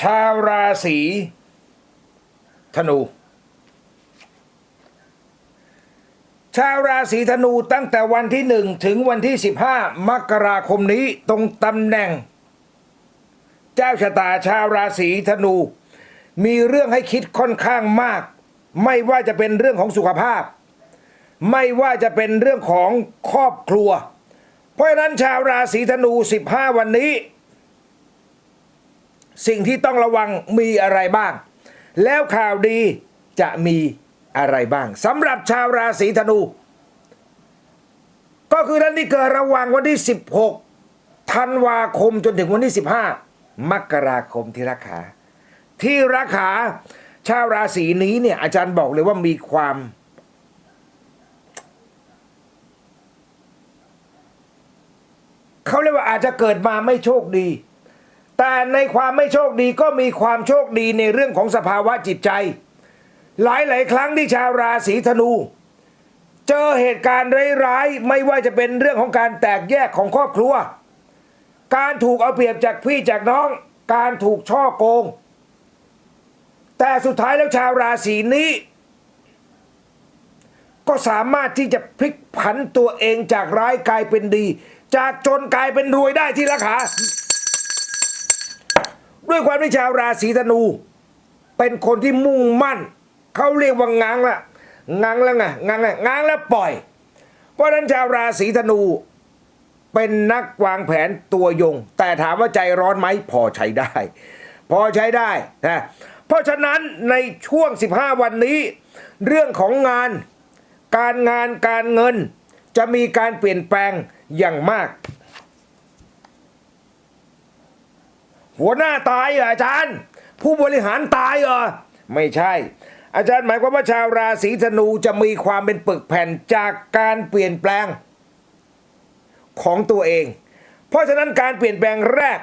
ชาวราศีธนู ชาวราศีธนูตั้งแต่วันที่หนึ่งถึงวันที่ 15 มกราคมนี้ตรงตำแหน่ง เจ้าชะตาชาวราศีธนู มีเรื่องให้คิดค่อนข้างมาก ไม่ว่าจะเป็นเรื่องของสุขภาพ ไม่ว่าจะเป็นเรื่องของครอบครัว เพราะฉะนั้นชาวราศีธนู 15 วันนี้ สิ่งที่ต้องระวังมีอะไรบ้าง แล้วข่าวดีจะมีอะไรบ้างสำหรับชาวราศีธนู ก็คือท่านที่เกิดระหว่างวันที่ 16ธันวาคมจนถึงวันที่ 15 มกราคมที่รักขา ที่รักขาชาวราศีนี้เนี่ยอาจารย์บอกเลยว่ามีความเขาเรียกว่าอาจจะเกิดมาไม่โชคดี แต่ในความไม่โชคดีก็มีความโชคดีในเรื่องของสภาวะจิตใจหลายหลายๆ ครั้งที่ชาวราศีธนู เจอเหตุการณ์ร้ายๆ ไม่ว่าจะเป็นเรื่องของการแตกแยกของครอบครัว การถูกเอาเปรียบจากพี่จากน้อง การถูกช่อโกง แต่สุดท้ายแล้วชาวราศีนี้ ก็สามารถที่จะพลิกผันตัวเองจากร้ายกลายเป็นดี จากจนกลายเป็นรวยได้ที่ราคา ด้วยความที่ชาวราศีธนู เป็นคนที่มุ่งมั่น เขาเรียกว่างางละงางแล้วไงงางละงางแล้วปล่อย เพราะนั้นชาวราศีธนู เป็นนักวางแผนตัวยง แต่ถามว่าใจร้อนไหมพอใช้ได้ พอใช้ได้นะเพราะฉะนั้นในช่วง 15 วันนี้ เรื่องของงาน การงานการเงิน จะมีการเปลี่ยนแปลงอย่างมาก หัวหน้าตายเหรออาจารย์ ผู้บริหารตายเหรอไม่ใช่ อาจารย์หมายความว่าชาวราศีธนูจะมีความเป็นปึกแผ่นจากการเปลี่ยนแปลง ของตัวเอง เพราะฉะนั้นการเปลี่ยนแปลงแรก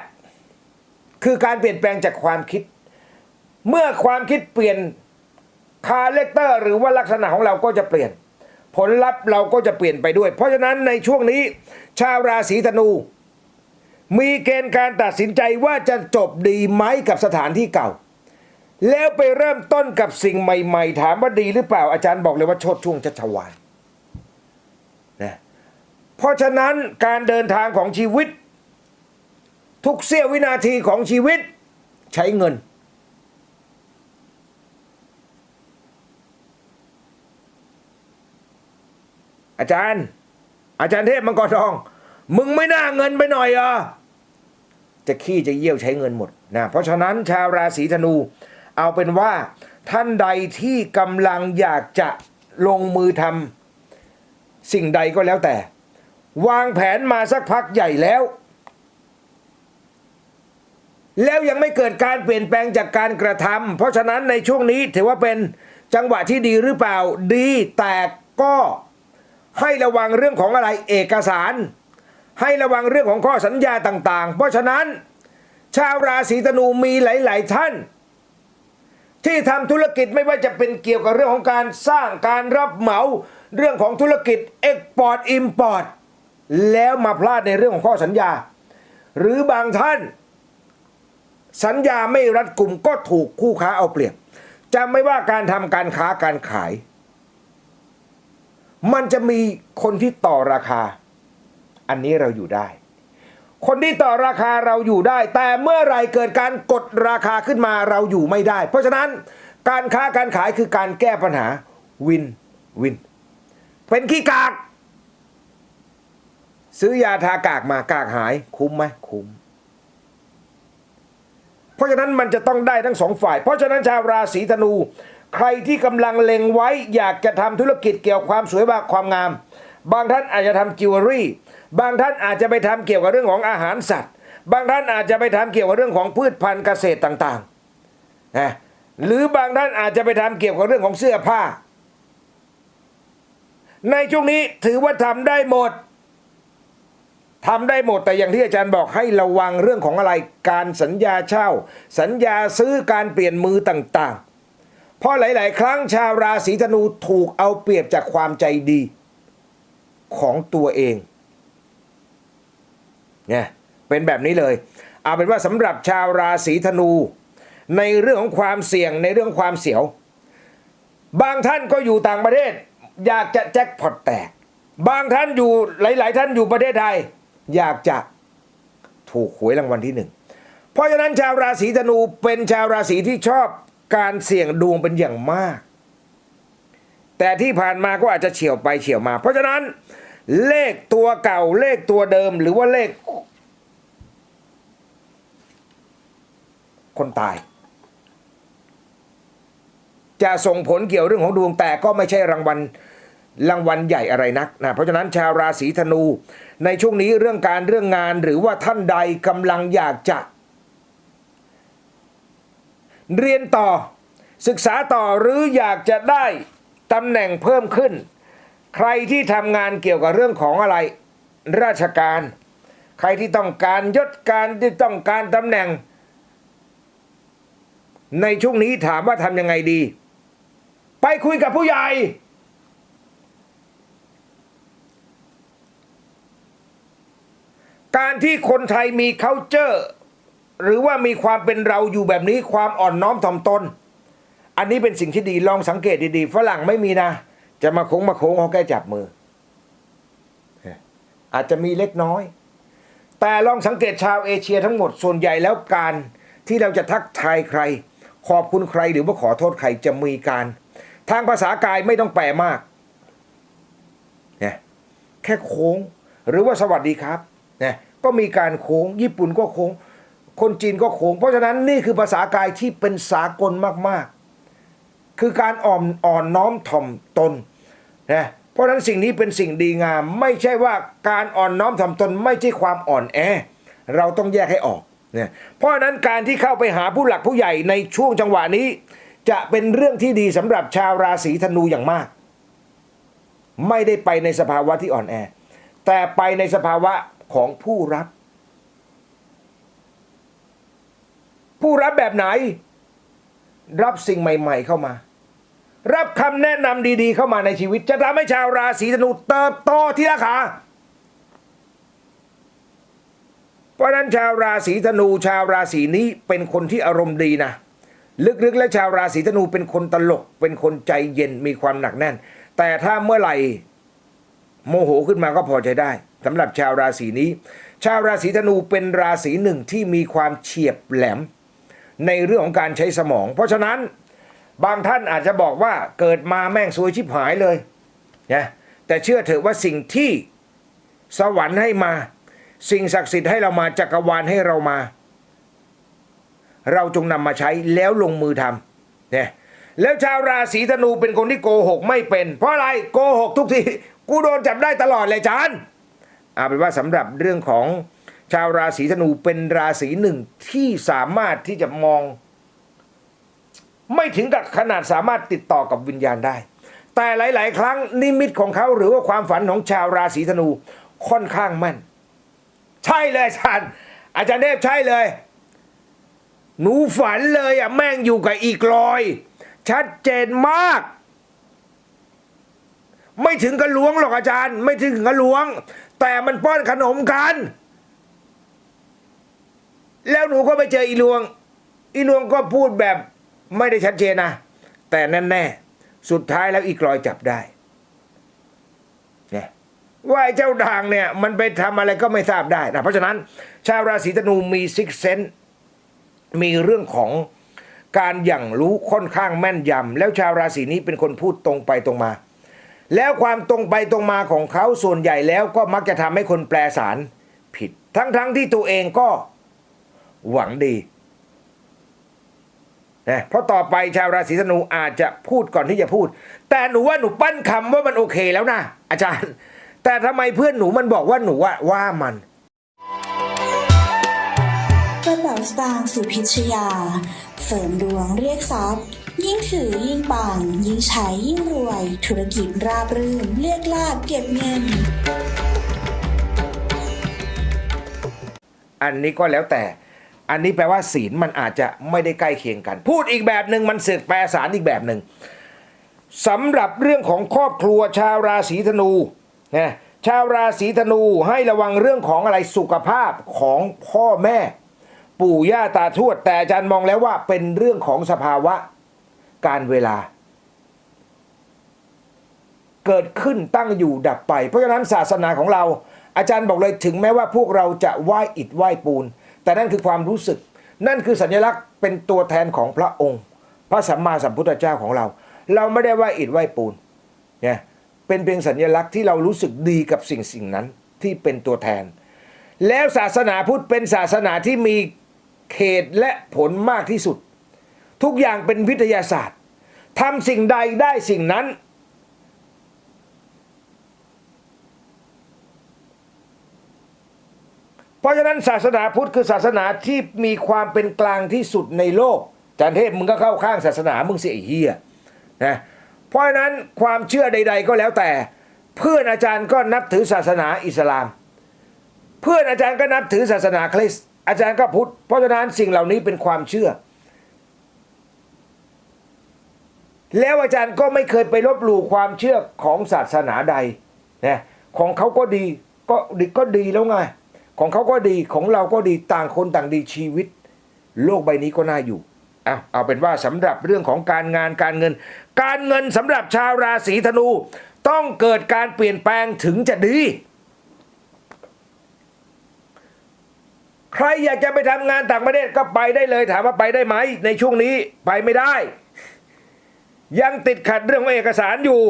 คือการเปลี่ยนแปลงจากความคิด เมื่อความคิดเปลี่ยนคาแรคเตอร์หรือว่าลักษณะของเราก็จะเปลี่ยน ผลลัพธ์เราก็จะเปลี่ยนไปด้วย เพราะฉะนั้นในช่วงนี้ ชาวราศีธนู มีเกณฑ์การตัดสินใจว่าจะจบดีไหมกับสถานที่เก่า แล้วไปเริ่มต้นกับสิ่งใหม่ ๆ ถามว่าดีหรือเปล่าอาจารย์บอกเลยว่าโชดช่วงชัชวานนะเพราะฉะนั้นการเดินทางของชีวิต ทุกเสี้ยววินาทีของชีวิตใช้เงิน อาจารย์ อาจารย์เทพมังกรทอง มึงไม่น่าเงินไปหน่อยเหรอ จะขี้จะเยี่ยวใช้เงินหมดนะเพราะฉะนั้นชาวราศีธนู เอาเป็นว่าท่านใดที่กำลังอยากจะลงมือทำสิ่งใดก็แล้วแต่ วางแผนมาสักพักใหญ่แล้ว แล้วยังไม่เกิดการเปลี่ยนแปลงจากการกระทำเพราะฉะนั้นในช่วงนี้ถือว่าเป็นจังหวะที่ดีหรือเปล่าดีแต่ก็ให้ระวังเรื่องของอะไรเอกสาร ให้ระวังเรื่องของข้อสัญญาต่างๆ เพราะฉะนั้น ชาวราศีธนูมีหลาย ๆ ท่าน ที่ทำธุรกิจไม่ว่าจะเป็นเกี่ยวกับเรื่องของการสร้างการรับเหมา เรื่องของธุรกิจเอ็กพอร์ตอิมพอร์ตแล้วมาพลาดในเรื่องของข้อสัญญา หรือบางท่าน สัญญาไม่รัดกลุ่มก็ถูกคู่ค้าเอาเปรียบจะไม่ว่าการทำการค้าการขาย มันจะมีคนที่ต่อราคา อันนี้เราอยู่ได้ คนที่ต่อราคาเราอยู่ได้ แต่เมื่อไรเกิดการกดราคาขึ้นมาเราอยู่ไม่ได้ เพราะฉะนั้นการค้าการขายคือการแก้ปัญหาวินวิน เป็นขี้กาก ซื้อยาทากากมากากหายคุ้มไหมคุ้มเพราะฉะนั้นมันจะต้องได้ทั้งสองฝ่าย เพราะฉะนั้นชาวราศีธนู ใครที่กำลังเล็งไว้อยากจะทำธุรกิจเกี่ยวกับความสวยบาความงาม บางท่านอาจจะทำจิวเวลรี่ บางท่านอาจจะไปทำเกี่ยวกับเรื่องของอาหารสัตว์ บางท่านอาจจะไปทำเกี่ยวกับเรื่องของพืชพันธุ์เกษตรต่างๆนะหรือบางท่านอาจจะไปทำเกี่ยวกับเรื่องของเสื้อผ้า ในช่วงนี้ถือว่าทำได้หมดทำได้หมดแต่อย่างที่อาจารย์บอกให้ระวังเรื่องของอะไรการสัญญาเช่า สัญญาซื้อการเปลี่ยนมือต่างๆ เพราะหลาย ๆ ครั้งชาวราศีธนูถูกเอาเปรียบจากความใจดีของตัวเอง เนี่ยเป็นแบบนี้เลย เอาเป็นว่าสำหรับชาวราศีธนู ในเรื่องของความเสี่ยงในเรื่องของความเสียว บางท่านก็อยู่ต่างประเทศ อยากจะแจ็คพอตแตก บางท่านอยู่หลาย ๆ ท่านอยู่ประเทศไทย อยากจะถูกหวยรางวัลที่หนึ่งเพราะฉะนั้นชาวราศีธนูเป็นชาวราศีที่ชอบการเสี่ยงดวงเป็นอย่างมาก แต่ที่ผ่านมาก็อาจจะเฉียวไปเฉียวมา เพราะฉะนั้น เลขตัวเก่าเลขตัวเดิมหรือว่าเลข คนตาย จะส่งผลเกี่ยวเรื่องของดวงแต่ก็ไม่ใช่รางวัลรางวัลใหญ่อะไรนักนะเพราะฉะนั้นชาวราศีธนู ในช่วงนี้เรื่องการเรื่องงานหรือว่าท่านใดกำลังอยากจะ เรียนต่อศึกษาต่อหรืออยากจะได้ตำแหน่งเพิ่มขึ้น ใครที่ทำงานเกี่ยวกับเรื่องของอะไร ราชการ ใครที่ต้องการยศการที่ต้องการตำแหน่ง ในช่วงนี้ถามว่าทำยังไงดี ไปคุยกับผู้ใหญ่ การที่คนไทยมี c u เจอร์หรือว่ามีความเป็นเราอยู่แบบนี้ความอ่อนน้อมถ่อมตน อันนี้เป็นสิ่งที่ดีลองสังเกตดีๆฝรั่งไม่มีนะ จะมาโค้งมาโค้งเขาแค่จับมือ อาจจะมีเล็กน้อย แต่ลองสังเกตชาวเอเชียทั้งหมดส่วนใหญ่แล้วการที่เราจะทักทายใคร ขอบคุณใครหรือว่าขอโทษใครจะมีการ ทางภาษากายไม่ต้องแปลมากนีแค่โค้ง หรือว่าสวัสดีครับนีก็มีการโค้ง ญี่ปุ่นก็โค้ง คนจีนก็โค้ง เพราะฉะนั้นนี่คือภาษากายที่เป็นสากลมากๆ คือการอ่อนอ่อนน้อมถ่อมตน นะเพราะฉะนั้นสิ่งนี้เป็นสิ่งดีงาม ไม่ใช่ว่าการอ่อนน้อมถ่อมตนไม่ใช่ความอ่อนแอ เราต้องแยกให้ออกเนี่ยเพราะฉะนั้นการที่เข้าไปหาผู้หลักผู้ใหญ่ในช่วงจังหวะนี้ จะเป็นเรื่องที่ดีสำหรับชาวราศีธนูอย่างมาก ไม่ได้ไปในสภาวะที่อ่อนแอ แต่ไปในสภาวะของผู้รับ ผู้รับแบบไหน รับสิ่งใหม่ ๆ เข้ามา รับคำแนะนำดีๆเข้ามาในชีวิต จะทำให้ชาวราศีธนูเติบโตที่ราคาเพราะนั้นชาวราศีธนูชาวราศีนี้เป็นคนที่อารมณ์ดีนะลึกๆ และชาวราศีธนูเป็นคนตลก เป็นคนใจเย็นมีความหนักแน่น แต่ถ้าเมื่อไหร่โมโหขึ้นมาก็พอใจได้สำหรับชาวราศีนี้ ชาวราศีธนูเป็นราศีหนึ่งที่มีความเฉียบแหลม ในเรื่องของการใช้สมอง เพราะฉะนั้น บางท่านอาจจะบอกว่าเกิดมาแม่งซวยชิบหายเลยนะแต่เชื่อเถอะว่าสิ่งที่สวรรค์ให้มา สิ่งศักดิ์สิทธิ์ให้เรามาจักรวาลให้เรามา เราจงนำมาใช้แล้วลงมือทำเนี่ยแล้วชาวราศีธนูเป็นคนที่โกหกไม่เป็น เพราะอะไรโกหกทุกทีกูโดนจับได้ตลอดเลยจานเอาเป็นว่าสำหรับเรื่องของชาวราศีธนูเป็นราศีหนึ่งที่สามารถที่จะมอง ไม่ถึงกับขนาดสามารถติดต่อกับวิญญาณได้ แต่หลาย ๆ ครั้งนิมิตของเขาหรือว่าความฝันของชาวราศีธนูค่อนข้างแม่น ใช่เลยอาจารย์ อาจารย์เทพใช่เลย หนูฝันเลยอะแม่งอยู่กับอีกลอย ชัดเจนมาก ไม่ถึงกับล้วงหรอกอาจารย์ ไม่ถึงกับล้วง แต่มันป้อนขนมกัน แล้วหนูก็ไปเจออีลวง อีลวงก็พูดแบบ ไม่ได้ชัดเจนนะ แต่แน่แน่สุดท้ายแล้วอีกลอยจับได้เนี่ยว่าไอ้เจ้าด่างเนี่ย มันไปทำอะไรก็ไม่ทราบได้นะเพราะฉะนั้น ชาวราศีธนูมีซิกเซนมีเรื่องของการอย่างรู้ค่อนข้างแม่นยำแล้วชาวราศีนี้เป็นคนพูดตรงไปตรงมา แล้วความตรงไปตรงมาของเขาส่วนใหญ่แล้วก็มักจะทำให้คนแปลสารผิด ทั้งๆทที่ตัวเองก็หวังดี นะเพราะต่อไปชาวราศีธนูอาจจะพูดก่อนที่จะพูด แต่หนูว่าหนูปั้นคำว่ามันโอเคแล้วนะอาจารย์ แต่ทำไมเพื่อนหนูมันบอกว่าหนูว่าว่ามันกระเป๋าสตางค์สุพิชยา เสริมดวงเรียกทรัพย์ ยิ่งถือยิ่งปัง ยิ่งใช้ยิ่งรวย ธุรกิจราบรื่น เรียกลาบเก็บเงิน อันนี้ก็แล้วแต่ อันนี้แปลว่าศีลมันอาจจะไม่ได้ใกล้เคียงกัน พูดอีกแบบหนึ่งมันเสือกแปลสารอีกแบบหนึ่งสำหรับเรื่องของครอบครัวชาวราศีธนูนะชาวราศีธนูให้ระวังเรื่องของอะไรสุขภาพของพ่อแม่ ปู่ย่าตาทวด แต่อาจารย์มองแล้วว่าเป็นเรื่องของสภาวะการเวลา เกิดขึ้นตั้งอยู่ดับไป เพราะฉะนั้นศาสนาของเรา อาจารย์บอกเลยถึงแม้ว่าพวกเราจะไหว้อิฐไหว้ปูน แต่นั่นคือความรู้สึก นั่นคือสัญลักษณ์เป็นตัวแทนของพระองค์ พระสัมมาสัมพุทธเจ้าของเรา เราไม่ได้ไหว้อิฐไหว้ปูนเนี่ยเป็นเพียงสัญลักษณ์ที่เรารู้สึกดีกับสิ่งสิ่งนั้นที่เป็นตัวแทน แล้วศาสนาพุทธเป็นศาสนาที่มีเขตและผลมากที่สุด ทุกอย่างเป็นวิทยาศาสตร์ทำสิ่งใดได้สิ่งนั้น เพราะฉะนั้นศาสนาพุทธคือศาสนาที่มีความเป็นกลางที่สุดในโลกจันเทพมึงก็เข้าข้างศาสนามึงเสิไอ้เหี้ยนะเพราะฉะนั้นความเชื่อใด ๆ ก็แล้วแต่ เพื่อนอาจารย์ก็นับถือศาสนาอิสลาม เพื่อนอาจารย์ก็นับถือศาสนาคริสต์อาจารย์ก็พุทธเพราะฉะนั้นสิ่งเหล่านี้เป็นความเชื่อ แล้วอาจารย์ก็ไม่เคยไปลบหลู่ความเชื่อของศาสนาใดนะของเขาก็ดีก็ดีก็ดีแล้วไง ของเขาก็ดีของเราก็ดีต่างคนต่างดีชีวิต โลกใบนี้ก็น่าอยู่เอาเอาเป็นว่าสำหรับเรื่องของการงานการเงิน การเงินสำหรับชาวราศีธนู ต้องเกิดการเปลี่ยนแปลงถึงจะดี ใครอยากจะไปทำงานต่างประเทศก็ไปได้เลยถามว่าไปได้ไหม ในช่วงนี้ไปไม่ได้ ยังติดขัดเรื่องของเอกสารอยู่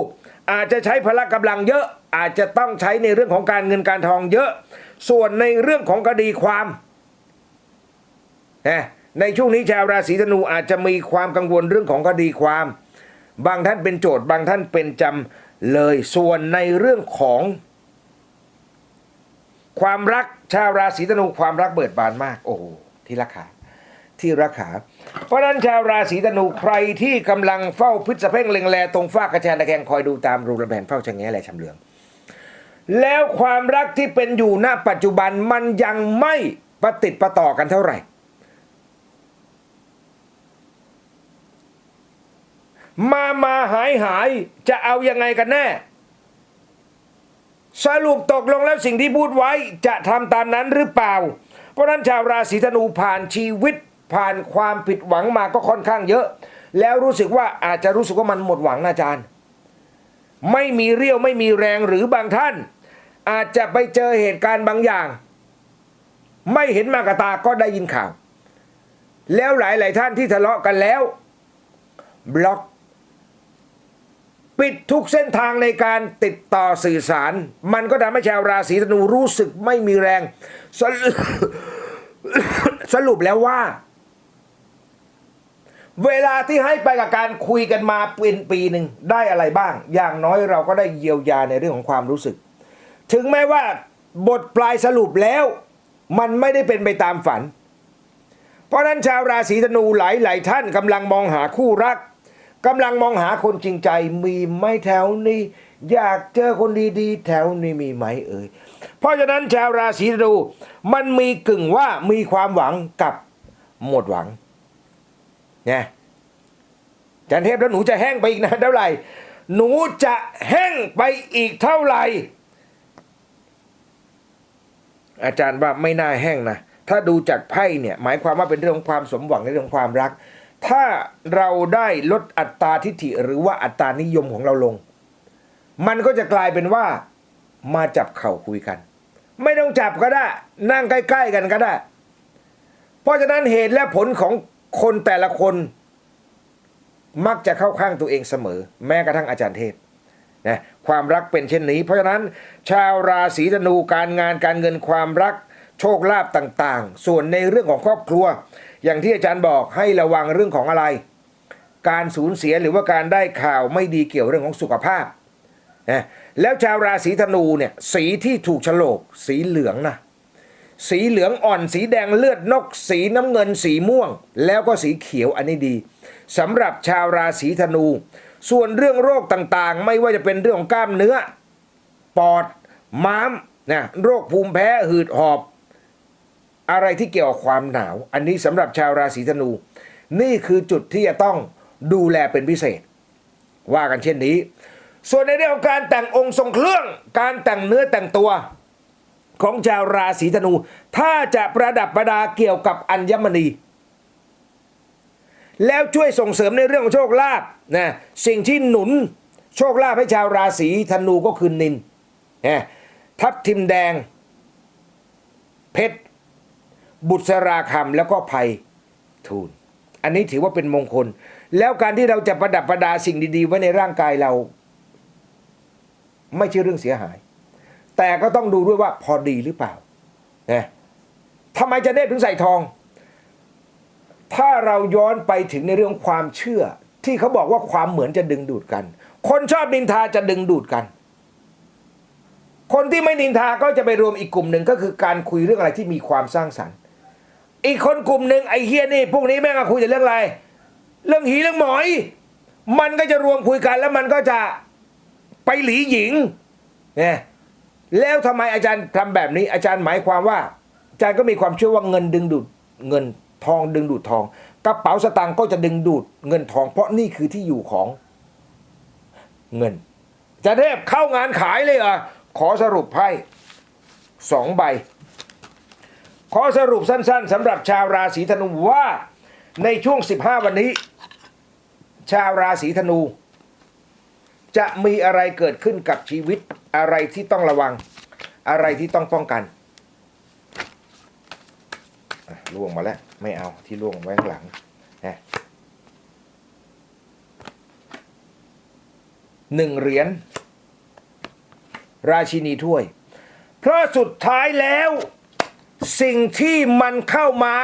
อาจจะใช้พละกำลังเยอะอาจจะต้องใช้ในเรื่องของการเงินการทองเยอะ ส่วนในเรื่องของคดีความนะในช่วงนี้ชาวราศีธนูอาจจะมีความกังวลเรื่องของคดีความ บางท่านเป็นโจทย์บางท่านเป็นจำเลย ส่วนในเรื่องของ ความรักชาวราศีธนูความรักเบิดบานมาก โอ้ที่รักขาที่รักขาเพราะนั้นชาวราศีธนูใครที่กำลังเฝ้าพิษสะเพ่งเล็งแลตรงฝ้ากระแชนตะแคงคอยดูตามรูระแบนเฝ้าชะแงแลชำเลือง แล้วความรักที่เป็นอยู่ณปัจจุบันมันยังไม่ประติดประต่อกันเท่าไหร่ มามาหายหายจะเอายังไงกันแน่ สรุปตกลงแล้วสิ่งที่พูดไว้จะทำตามนั้นหรือเปล่า เพราะฉะนั้นชาวราศีธนูผ่านชีวิตผ่านความผิดหวังมาก็ค่อนข้างเยอะ แล้วรู้สึกว่าอาจจะรู้สึกว่ามันหมดหวังนะอาจารย์ ไม่มีเรี่ยวไม่มีแรงหรือบางท่าน อาจจะไปเจอเหตุการณ์บางอย่าง ไม่เห็นมากตาก็ได้ยินข่าว แล้วหลาย ๆ ท่านที่ทะเลาะกันแล้ว บล็อก ปิดทุกเส้นทางในการติดต่อสื่อสาร มันก็ทำให้ชาวราศีธนูรู้สึกไม่มีแรงสสรุปแล้วว่า เวลาที่ให้ไปกับการคุยกันมาเป็นปีหนึ่งได้อะไรบ้าง อย่างน้อยเราก็ได้เยียวยาในเรื่องของความรู้สึก ถึงแม้ว่าบทปลายสรุปแล้ว มันไม่ได้เป็นไปตามฝัน เพราะนั้นชาวราศีธนูหลายหลายท่านกำลังมองหาคู่รักกำลังมองหาคนจริงใจมีไหมแถวนี้ อยากเจอคนดีๆ แถวนี้มีไหมเอ่ยเพราะฉะนั้นชาวราศีธนูมันมีกึ่งว่ามีความหวังกับหมดหวัง ไงจันเทพแล้วหนูจะแห้งไปอีกนานเท่าไหร่ หนูจะแห้งไปอีกเท่าไหร่ อาจารย์ว่าไม่น่าแห้งนะ ถ้าดูจากไพ่เนี่ย หมายความว่าเป็นเรื่องของความสมหวังในเรื่องของความรัก ถ้าเราได้ลดอัตราทิฐิหรือว่าอัตรานิยมของเราลง มันก็จะกลายเป็นว่า มาจับเข่าคุยกัน ไม่ต้องจับก็ได้ นั่งใกล้ ๆ กันก็ได้ เพราะฉะนั้นเหตุและผลของ คนแต่ละคนมักจะเข้าข้างตัวเองเสมอ แม้กระทั่งอาจารย์เทพนะความรักเป็นเช่นนี้ เพราะฉะนั้น ชาวราศีธนูการงานการเงินความรักโชคลาภต่างๆ ส่วนในเรื่องของครอบครัว อย่างที่อาจารย์บอกให้ระวังเรื่องของอะไร การสูญเสียหรือว่าการได้ข่าวไม่ดีเกี่ยวเรื่องของสุขภาพนะแล้วชาวราศีธนูเนี่ยสีที่ถูกฉลกสีเหลืองนะ สีเหลืองอ่อน สีแดงเลือดนก สีน้ำเงินสีม่วง แล้วก็สีเขียวอันนี้ดีสำหรับชาวราศีธนู ส่วนเรื่องโรคต่างๆ ไม่ว่าจะเป็นเรื่องของกล้ามเนื้อ ปอด ม้ามนะโรคภูมิแพ้หืดหอบ อะไรที่เกี่ยวกับความหนาว อันนี้สำหรับชาวราศีธนู นี่คือจุดที่จะต้องดูแลเป็นพิเศษ ว่ากันเช่นนี้ ส่วนในเรื่องของการแต่งองค์ทรงเครื่อง การแต่งเนื้อแต่งตัว ของชาวราศีธนู ถ้าจะประดับประดาเกี่ยวกับอัญมณี แล้วช่วยส่งเสริมในเรื่องของโชคลาภนะสิ่งที่หนุนโชคลาภให้ชาวราศีธนูก็คือนินนะทับทิมแดง เพชร บุษราคำแล้วก็ไพทูลอันนี้ถือว่าเป็นมงคล แล้วการที่เราจะประดับประดาสิ่งดีๆ ไว้ในร่างกายเรา ไม่ใช่เรื่องเสียหาย แต่ก็ต้องดูด้วยว่าพอดีหรือเปล่านะทำไมจะเนตถึงใส่ทอง ถ้าเราย้อนไปถึงในเรื่องความเชื่อ ที่เขาบอกว่าความเหมือนจะดึงดูดกัน คนชอบนินทาจะดึงดูดกัน คนที่ไม่นินทาก็จะไปรวมอีกกลุ่มหนึ่งก็คือการคุยเรื่องอะไรที่มีความสร้างสรรค์ อีกคนกลุ่มหนึ่งไอ้เฮียนี่พวกนี้แม่งคุยแต่เรื่องอะไร เรื่องหีเรื่องหมอย มันก็จะรวมคุยกันแล้วมันก็จะไปหลีหญิงเนี่ย แล้วทำไมอาจารย์ทำแบบนี้ อาจารย์หมายความว่า อาจารย์ก็มีความเชื่อว่าเงินดึงดูดเงินทองดึงดูดทอง กระเป๋าสตางค์ก็จะดึงดูดเงินทอง เพราะนี่คือที่อยู่ของเงิน จะเทพเข้างานขายเลยเหรอขอสรุปให้สองใบ ขอสรุปสั้น ๆสำหรับชาวราศีธนูว่าในช่วง 15 วันนี้ ชาวราศีธนู จะมีอะไรเกิดขึ้นกับชีวิต อะไรที่ต้องระวัง อะไรที่ต้องป้องกันล่วงมาแล้ว ไม่เอาที่ล่วงไว้ข้างหลังนะหนึ่งเหรียญราชินีถ้วย เพราะสุดท้ายแล้ว สิ่งที่มันเข้ามา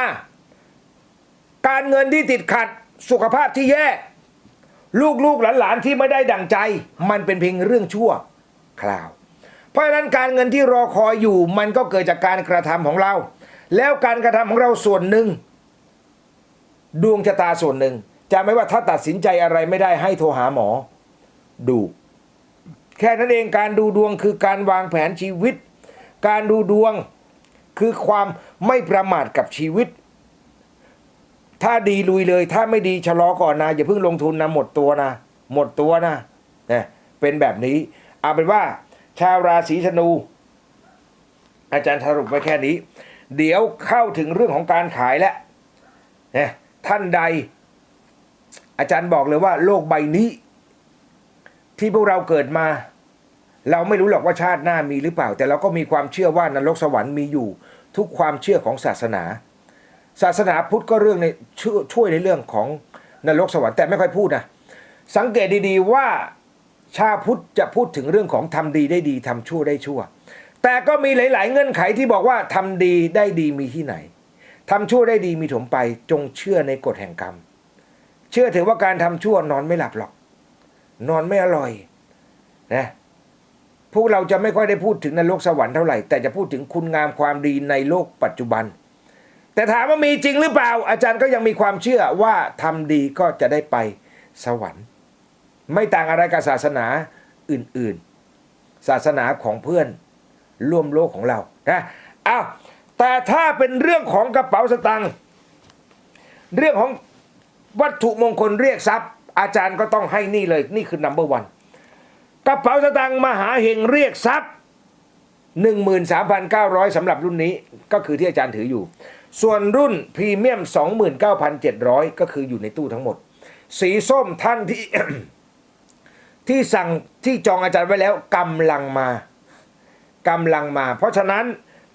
การเงินที่ติดขัดสุขภาพที่แย่ ลูกๆหลานๆที่ไม่ได้ดั่งใจ มันเป็นเพียงเรื่องชั่ว คราว เพราะฉะนั้นการเงินที่รอคอยอยู่มันก็เกิดจากการกระทำของเรา แล้วการกระทำของเราส่วนหนึ่ง ดวงชะตาส่วนหนึ่งจำไว้ว่าถ้าตัดสินใจอะไรไม่ได้ให้โทรหาหมอ ดู แค่นั้นเองการดูดวงคือการวางแผนชีวิต การดูดวงคือความไม่ประมาทกับชีวิต ถ้าดีลุยเลย ถ้าไม่ดีชะลอก่อนนะอย่าเพิ่งลงทุนนะหมดตัวนะหมดตัวนะเนี่ยเป็นแบบนี้ เอาเป็นว่า ชาวราศีธนู อาจารย์สรุปไว้แค่นี้ เดี๋ยวเข้าถึงเรื่องของการขายแล้วนี่ยท่านใด อาจารย์บอกเลยว่า โลกใบนี้ ที่พวกเราเกิดมา เราไม่รู้หรอกว่าชาติหน้ามีหรือเปล่า แต่เราก็มีความเชื่อว่านรกสวรรค์มีอยู่ ทุกความเชื่อของศาสนา ศาสนาพุทธก็เรื่องในชช่วยในเรื่องของนรกสวรรค์แต่ไม่ค่อยพูดนะสังเกตดีๆว่า ชาพุทธจะพูดถึงเรื่องของทำดีได้ดีทำชั่วได้ชั่ว แต่ก็มีหลาย ๆ เงื่อนไขที่บอกว่าทำดีได้ดีมีที่ไหนทำชั่วได้ดีมีถมไป จงเชื่อในกฎแห่งกรรม เชื่อถือว่าการทำชั่วนอนไม่หลับหรอก นอนไม่อร่อยนะพวกเราจะไม่ค่อยได้พูดถึงนรกสวรรค์เท่าไหร่ แต่จะพูดถึงคุณงามความดีในโลกปัจจุบัน แต่ถามว่ามีจริงหรือเปล่า อาจารย์ก็ยังมีความเชื่อว่าทำดีก็จะได้ไปสวรรค์ ไม่ต่างอะไรกับศาสนาอื่นๆ ศาสนาของเพื่อนร่วมโลกของเรานะอ้าวแต่ถ้าเป็นเรื่องของกระเป๋าสตางค์เรื่องของวัตถุมงคลเรียกทรัพย์ อาจารย์ก็ต้องให้นี่เลยนี่คือ number one กระเป๋าสตางค์มหาเฮงเรียกทรัพย์ 13,900สำหรับรุ่นนี้ก็คือที่อาจารย์ถืออยู่ ส่วนรุ่นพรีเมียม 29,700 ก็คืออยู่ในตู้ทั้งหมด สีส้มท่านที่ ที่สั่งที่จองอาจารย์ไว้แล้วกำลังมากำลังมา เพราะฉะนั้น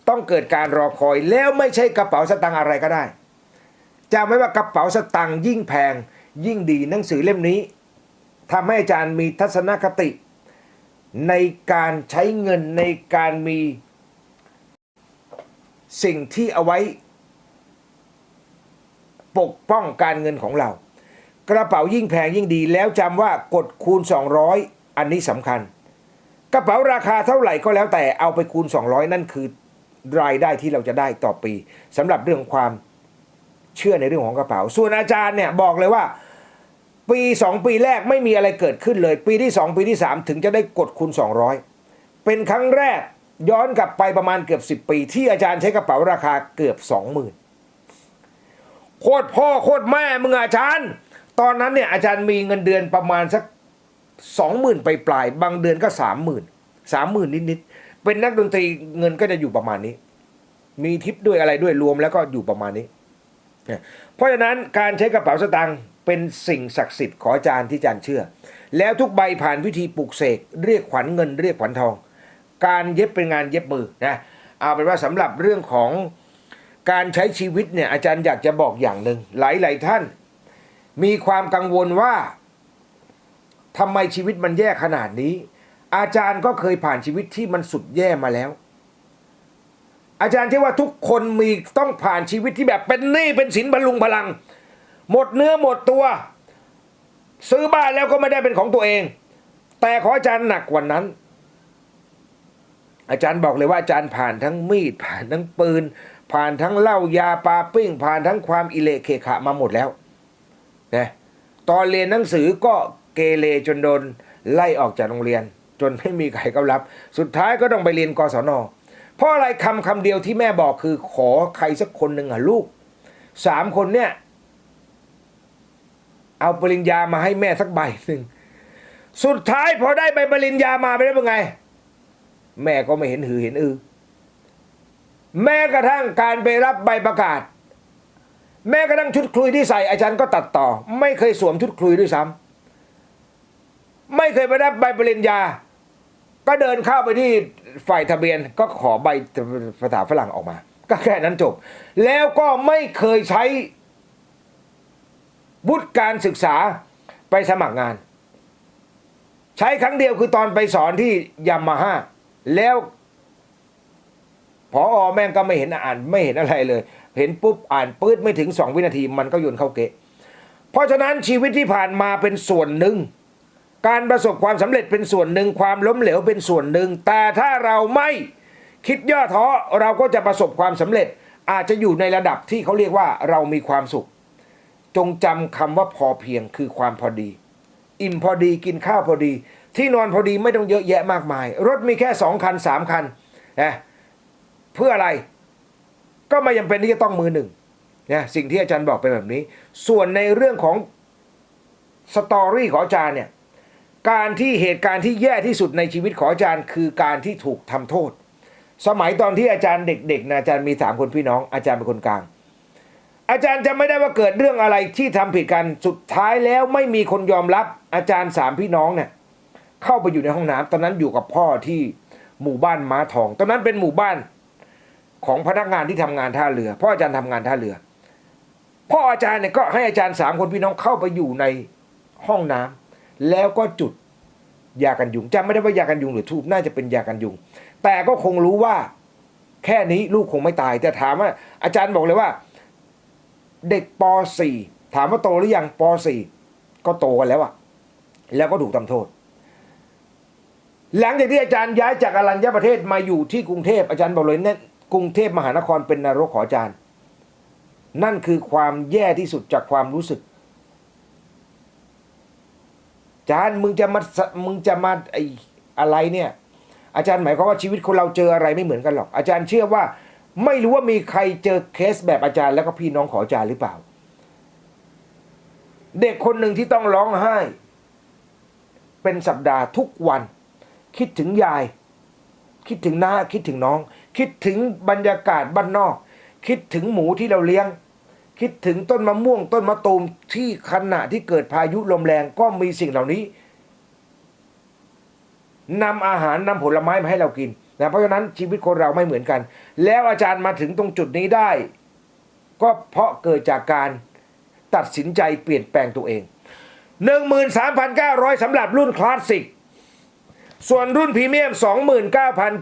ต้องเกิดการรอคอยแล้วไม่ใช่กระเป๋าสตางค์อะไรก็ได้จำไว้ว่ากระเป๋าสตางค์ยิ่งแพง ยิ่งดีหนังสือเล่มนี้ทำให้อาจารย์มีทัศนคติ ในการใช้เงินในการมีสิ่งที่เอาไว้ ปกป้องการเงินของเรา กระเป๋ายิ่งแพงยิ่งดี แล้วจำว่ากดคูณ 200 อันนี้สำคัญ กระเป๋าราคาเท่าไหร่ก็แล้วแต่เอาไปคูณ 200 นั่นคือรายได้ที่เราจะได้ต่อปีสำหรับเรื่องความเชื่อในเรื่องของกระเป๋า ส่วนอาจารย์เนี่ยบอกเลยว่า ปีสองปีแรกไม่มีอะไรเกิดขึ้นเลย ปีที่สองปีที่สามถึงจะได้กดคูณ 200 เป็นครั้งแรกย้อนกลับไปประมาณเกือบ 10 ปี ที่อาจารย์ใช้กระเป๋าราคาเกือบ 20,000โคตรพ่อโคตรแม่มึงอาจารย์ ตอนนั้นเนี่ยอาจารย์มีเงินเดือนประมาณสัก20,000ไปปลายบางเดือนก็30,000 30,000นิดๆเป็นนักดนตรีเงินก็จะอยู่ประมาณนี้ มีทิปด้วยอะไรด้วยรวมแล้วก็อยู่ประมาณนี้เนี่ยเพราะฉะนั้นการใช้กระเป๋าสตางค์เป็นสิ่งศักดิ์สิทธิ์ขออาจารย์ที่อาจารย์เชื่อ แล้วทุกใบผ่านพิธีปลุกเสกเรียกขวัญเงินเรียกขวัญทอง การเย็บเป็นงานเย็บมือนะเอาเป็นว่าสำหรับเรื่องของการใช้ชีวิตเนี่ยอาจารย์อยากจะบอกอย่างหนึ่งหลายๆท่าน มีความกังวลว่าทำไมชีวิตมันแย่ขนาดนี้ อาจารย์ก็เคยผ่านชีวิตที่มันสุดแย่มาแล้ว อาจารย์เชื่อว่าทุกคนมีต้องผ่านชีวิตที่แบบเป็นหนี้เป็นสินพลุงพลัง หมดเนื้อหมดตัว ซื้อบ้านแล้วก็ไม่ได้เป็นของตัวเอง แต่ขออาจารย์หนักกว่านั้น อาจารย์บอกเลยว่าอาจารย์ผ่านทั้งมีดผ่านทั้งปืน ผ่านทั้งเหล้ายาปาปิ้งผ่านทั้งความอิเลเคขะมาหมดแล้ว นะตอนเรียนหนังสือก็เกเรจนโดนไล่ออกจากโรงเรียน จนไม่มีใครเขารับ สุดท้ายก็ต้องไปเรียนกศนเพราะอะไรคำคำเดียวที่แม่บอกคือขอใครสักคนหนึ่งอะลูกสามคนเนี่ย เอาปริญญามาให้แม่สักใบหนึ่งสุดท้ายพอได้ใบปริญญามาไปได้เป็นไง แม่ก็ไม่เห็นหือเห็นอือ แม้กระทั่งการไปรับใบประกาศ แม้กระทั่งชุดคลุยที่ใส่อาจารย์ก็ตัดต่อ ไม่เคยสวมชุดคลุยด้วยซ้ำไม่เคยไปรับใบปริญญา ก็เดินเข้าไปที่ฝ่ายทะเบียน ก็ขอใบภาษาฝรั่งออกมา ก็แค่นั้นจบ แล้วก็ไม่เคยใช้วุฒิการศึกษาไปสมัครงาน ใช้ครั้งเดียวคือตอนไปสอนที่ยามาฮ่าแล้วพออแม่งก็ไม่เห็นอ่านไม่เห็นอะไรเลย เห็นปุ๊บอ่านปื๊ดไม่ถึงสองวินาทีมันก็โยนเข้าเกะ เพราะฉะนั้นชีวิตที่ผ่านมาเป็นส่วนหนึ่ง การประสบความสำเร็จเป็นส่วนหนึ่งความล้มเหลวเป็นส่วนหนึ่ง แต่ถ้าเราไม่คิดย่อท้อเราก็จะประสบความสำเร็จอาจจะอยู่ในระดับที่เขาเรียกว่าเรามีความสุข จงจำคำว่าพอเพียงคือความพอดี อิ่มพอดีกินข้าวพอดี ที่นอนพอดีไม่ต้องเยอะแยะมากมาย รถมีแค่สองคันสามคันนะเพื่ออะไร ก็ไม่จำเป็นที่จะต้องมือหนึ่งนะสิ่งที่อาจารย์บอกเป็นแบบนี้ ส่วนในเรื่องของสตอรี่ของอาจารย์เนี่ยการที่เหตุการณ์ที่แย่ที่สุดในชีวิตของอาจารย์ คือการที่ถูกทำโทษ สมัยตอนที่อาจารย์เด็กๆนะอาจารย์มีสามคนพี่น้อง อาจารย์เป็นคนกลาง อาจารย์จะไม่ได้ว่าเกิดเรื่องอะไรที่ทำผิดกันสุดท้ายแล้วไม่มีคนยอมรับ อาจารย์สามพี่น้องเนี่ยเข้าไปอยู่ในห้องน้ำตอนนั้นอยู่กับพ่อที่หมู่บ้านม้าทอง ตอนนั้นเป็นหมู่บ้าน ของพนักงานที่ทำงานท่าเรือ พ่ออาจารย์ทำงานท่าเรือ พ่ออาจารย์เนี่ยก็ให้อาจารย์สามคนพี่น้องเข้าไปอยู่ในห้องน้ำแล้วก็จุดยากันยุงจำไม่ได้ว่ายากันยุงหรือทูบน่าจะเป็นยากันยุง แต่ก็คงรู้ว่าแค่นี้ลูกคงไม่ตาย แต่ถามว่า อาจารย์บอกเลยว่า เด็กป .4 ถามว่าโตหรือยังป .4 ก็โตกันแล้วอะแล้วก็ถูกทำโทษ หลังจากที่อาจารย์ย้ายจากอรัญญประเทศมาอยู่ที่กรุงเทพอาจารย์บอกเลยเนี่ย กรุงเทพมหานครเป็นนรกขออาจารย์ นั่นคือความแย่ที่สุดจากความรู้สึกอาจารย์มึงจะมามึงจะมาไออะไรเนี่ย อาจารย์หมายความว่าชีวิตคนเราเจออะไรไม่เหมือนกันหรอก อาจารย์เชื่อว่า ไม่รู้ว่ามีใครเจอเคสแบบอาจารย์แล้วก็พี่น้องขออาจารย์หรือเปล่า เด็กคนหนึ่งที่ต้องร้องไห้ เป็นสัปดาห์ทุกวัน คิดถึงยาย คิดถึงน้าคิดถึงน้อง คิดถึงบรรยากาศบ้านนอก คิดถึงหมูที่เราเลี้ยง คิดถึงต้นมะม่วงต้นมะตูมที่ขณะที่เกิดพายุลมแรงก็มีสิ่งเหล่านี้นำอาหารนำผลไม้มาให้เรากินนะเพราะฉะนั้นชีวิตคนเราไม่เหมือนกัน แล้วอาจารย์มาถึงตรงจุดนี้ได้ ก็เพราะเกิดจากการตัดสินใจเปลี่ยนแปลงตัวเอง 13,900สำหรับรุ่นคลาสสิก ส่วนรุ่นพรีเมียม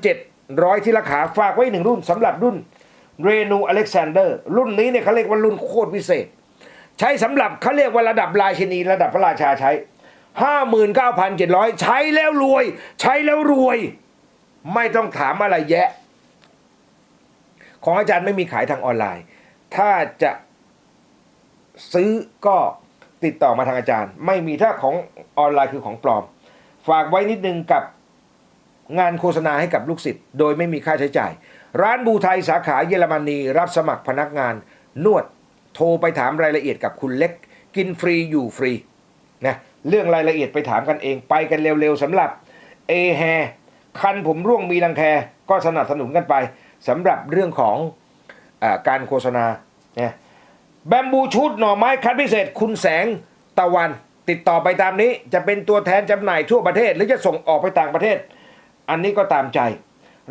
29,700 ที่ราคาฝากไว้หนึ่งรุ่นสำหรับรุ่นเรนูอเล็กซานเดอร์รุ่นนี้เนี่ยเขาเรียกว่ารุ่นโคตรพิเศษ ใช้สำหรับเขาเรียกว่าระดับราชินี ระดับพระราชาใช้ 59,700 ใช้แล้วรวย ใช้แล้วรวย ไม่ต้องถามอะไรแยะ ของอาจารย์ไม่มีขายทางออนไลน์ ถ้าจะซื้อก็ติดต่อมาทางอาจารย์ ไม่มีถ้าของออนไลน์คือของปลอม ฝากไว้นิดนึงกับงานโฆษณาให้กับลูกศิษย์โดยไม่มีค่าใช้จ่าย ร้านบูไทยสาขาเยอรมนีรับสมัครพนักงาน นวดโทรไปถามรายละเอียดกับคุณเล็ก กินฟรีอยู่ฟรีนะเรื่องรายละเอียดไปถามกันเองไปกันเร็วๆสำหรับ a h a i r คันผมร่วงมีรังแคก็สนับสนุนกันไปสำหรับเรื่องของอการโฆษณาเนี่ยแบมบูชุดหน่อไม้คัดพิเศษ คุณแสงตะวัน ติดต่อไปตามนี้จะเป็นตัวแทนจำหน่ายทั่วประเทศ หรือจะส่งออกไปต่างประเทศ อันนี้ก็ตามใจ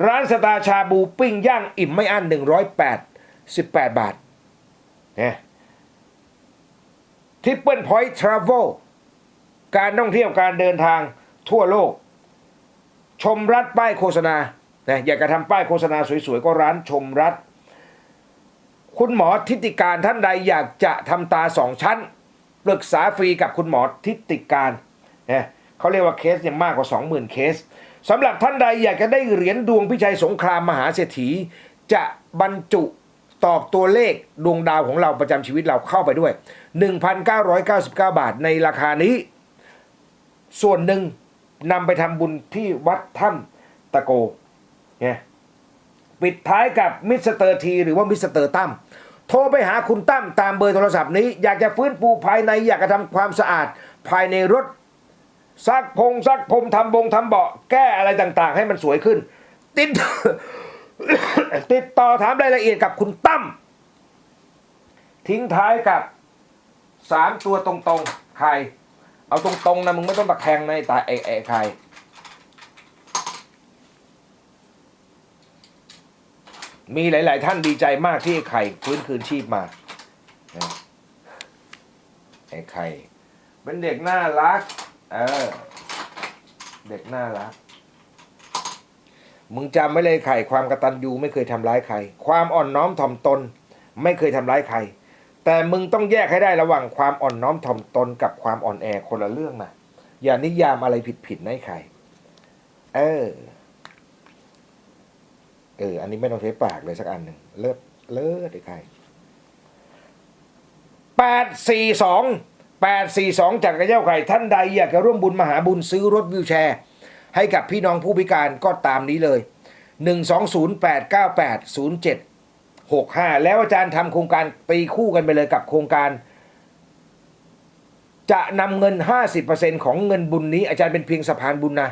ร้านสตาชาบูปิ้งย่างอิ่มไม่อั้น108 18 บาทเนี่ยทิปเปิลพอยต์ทราเวลการท่องเที่ยวการเดินทางทั่วโลก ชมรัฐป้ายโฆษณานะอยากจะทำป้ายโฆษณาสวยๆ ก็ร้านชมรัฐ คุณหมอทิติการท่านใดอยากจะทำตาสองชั้น ปรึกษาฟรีกับคุณหมอทิติการนะเขาเรียกว่าเคสเนี่ยมากกว่า 20,000 เคสสำหรับท่านใดอยากจะได้เหรียญดวงพิชัยสงครามมหาเศรษฐี จะบรรจุตอกตัวเลขดวงดาวของเราประจำชีวิตเราเข้าไปด้วย 1,999 บาทในราคานี้ ส่วนหนึ่งนำไปทำบุญที่วัดถ้ำตะโกเนี่ยปิดท้ายกับมิสเตอร์ทีหรือว่ามิสเตอร์ตั้ม โทรไปหาคุณตั้มตามเบอร์โทรศัพท์นี้ อยากจะฟื้นฟูภายในอยากจะทำความสะอาดภายในรถซักพงซักพรมทำบงทำเบาะแก้อะไรต่างๆ ให้มันสวยขึ้น ติดติดต่อถามรายละเอียดกับคุณตั้มทิ้งท้ายกับสามตัวตรงๆใคร เอาตรงๆนะมึงไม่ต้องตะแคงในตาไอ้ไอ้ใคร มีหลาย ๆ ท่านดีใจมากที่ไอ้ไข่ฟื้นคืนชีพมาไอ้ไข่เป็นเด็กน่ารัก เออ เด็กน่ารัก มึงจำไว้เลยไข่ ความกระตันยูไม่เคยทำร้ายใคร ความอ่อนน้อมถ่อมตน ไม่เคยทำร้ายใคร แต่มึงต้องแยกให้ได้ระหว่างความอ่อนน้อมถ่อมตนกับความอ่อนแอคนละเรื่องนะอย่านิยามอะไรผิดๆนะไอ้ไข่ เออ เอออันนี้ไม่ต้องใช้ปากเลยสักอันหนึ่งเลิศเลิศไอ้ไข่แปดสี่สองแปดสี่สองจากกระเจ้าไข่ท่านใดอยากจะร่วมบุญมหาบุญซื้อรถวิวแชร์ ให้กับพี่น้องผู้พิการก็ตามนี้เลยหนึ่งสองศูนย์แปดเก้าแปดศูนย์เจ็ดหกห้าแล้วอาจารย์ทำโครงการตีคู่กันไปเลยกับโครงการ จะนำเงิน50%ของเงินบุญนี้อาจารย์เป็นเพียงสะพานบุญนะ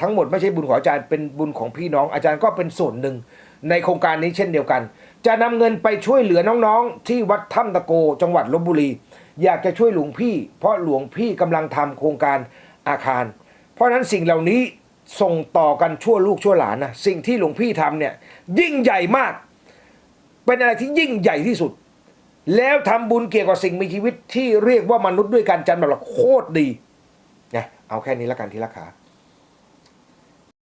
ทั้งหมดไม่ใช่บุญของอาจารย์เป็นบุญของพี่น้อง อาจารย์ก็เป็นส่วนหนึ่ง ในโครงการนี้เช่นเดียวกัน จะนำเงินไปช่วยเหลือน้องๆ ที่วัดถ้ำตะโก จังหวัดลบบุรี อยากจะช่วยหลวงพี่ เพราะหลวงพี่กำลังทำโครงการอาคาร เพราะฉะนั้นสิ่งเหล่านี้ส่งต่อกันชั่วลูกชั่วหลานนะสิ่งที่หลวงพี่ทำเนี่ยยิ่งใหญ่มาก เป็นอะไรที่ยิ่งใหญ่ที่สุด แล้วทำบุญเกี่ยวกับสิ่งมีชีวิตที่เรียกว่ามนุษย์ด้วยกันจันทร์แบบโคตรดีนะเอาแค่นี้ละกันที่ราคา